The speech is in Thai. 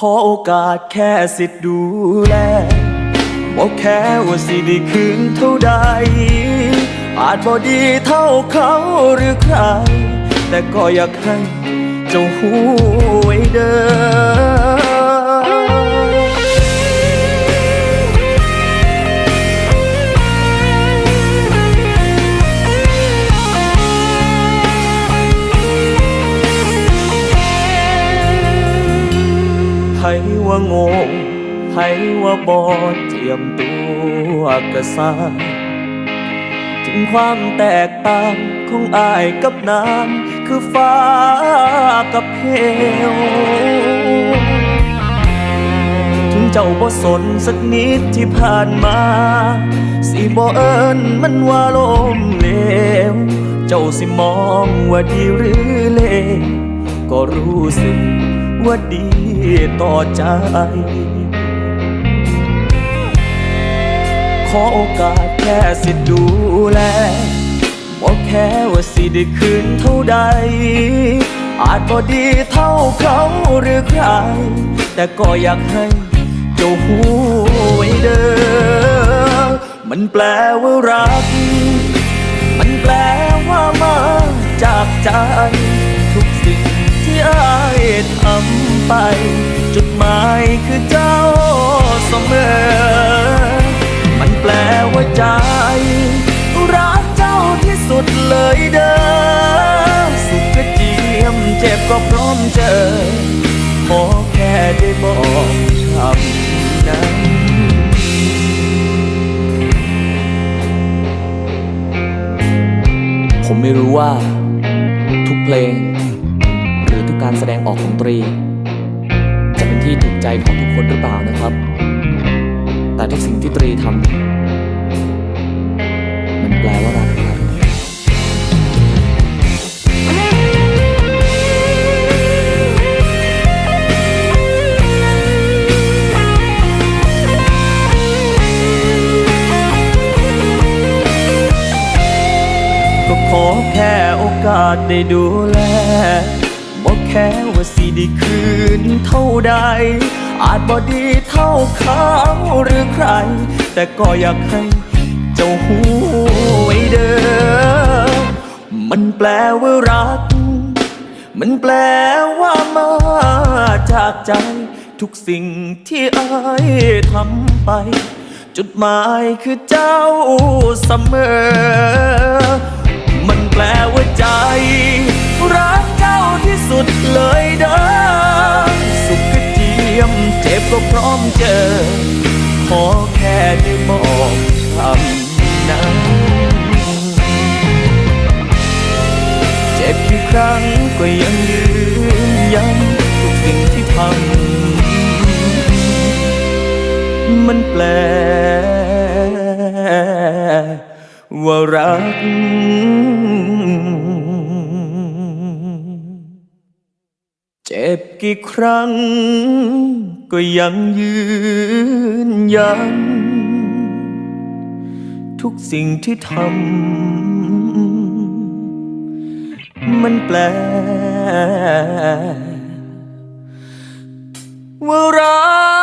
ขอโอกาสแค่สิทธิ์ดูแลบอกแค่ว่าสิได้คืนเท่าใด อาจบ่ดีเท่าเขาหรือใคร แต่ก็อยากให้เจ้าหูไว้เด้อ ว่าโง่ไผว่าบอดเทียมตัวกระสายถึงความแตกต่างของอายกับน้ำคือฟ้ากับเหวถึงเจ้าบ่สนสักนิดที่ผ่านมา สิบ่เอิญมันว่าลมเหลว เจ้าสิมองว่าดีหรือเลวก็รู้สึก ว่าดีต่อใจ ขอโอกาสแค่สิทธิ์ดูแลบอกแค่ว่าสิได้คืนเท่าใด อาจบ่ดีเท่าเขาหรือใคร แต่ก็อยากให้เจ้าหูไว้เด้อ มันแปลว่ารัก มันแปลว่ามาจากใจทุกสิ่ง ที่อายทำไป จุดหมายคือเจ้าเสมอ มันแปลว่าใจ รักเจ้าที่สุดเลยเด้อสุขก็เจียมเจ็บก็พร้อมเจอ ขอแค่ได้บอกคำนั้นผมไม่รู้ว่า ทุกเพลง การแสดงออกของตรี จะเป็นที่ถูกใจของทุกคนหรือเปล่านะครับ แต่ทุกสิ่งที่ตรีทำมันแปลว่ารักครับก็ขอแค่โอกาสได้ดูแล ค่ว่าสิได้คืนเท่าใด อาจบ่ดีเท่าเขาหรือใคร แต่ก็อยากให้เจ้าหูไว้เด้อมันแปลว่ารัก มันแปลว่ามาจากใจ ทุกสิ่งที่อายทำไป จุดหมายคือเจ้าเสมอ เจ็บก็พร้อมเจอ ขอแค่ได้บอกคำนั้นเจ็บกี่ครั้งก็ยังยืนยันทุกสิ่งที่ทำมันแปลว่ารักเจ็บกี่ครั้ง ก็ยังยืนยัน ทุกสิ่งที่ทำมันแปล ว่ารั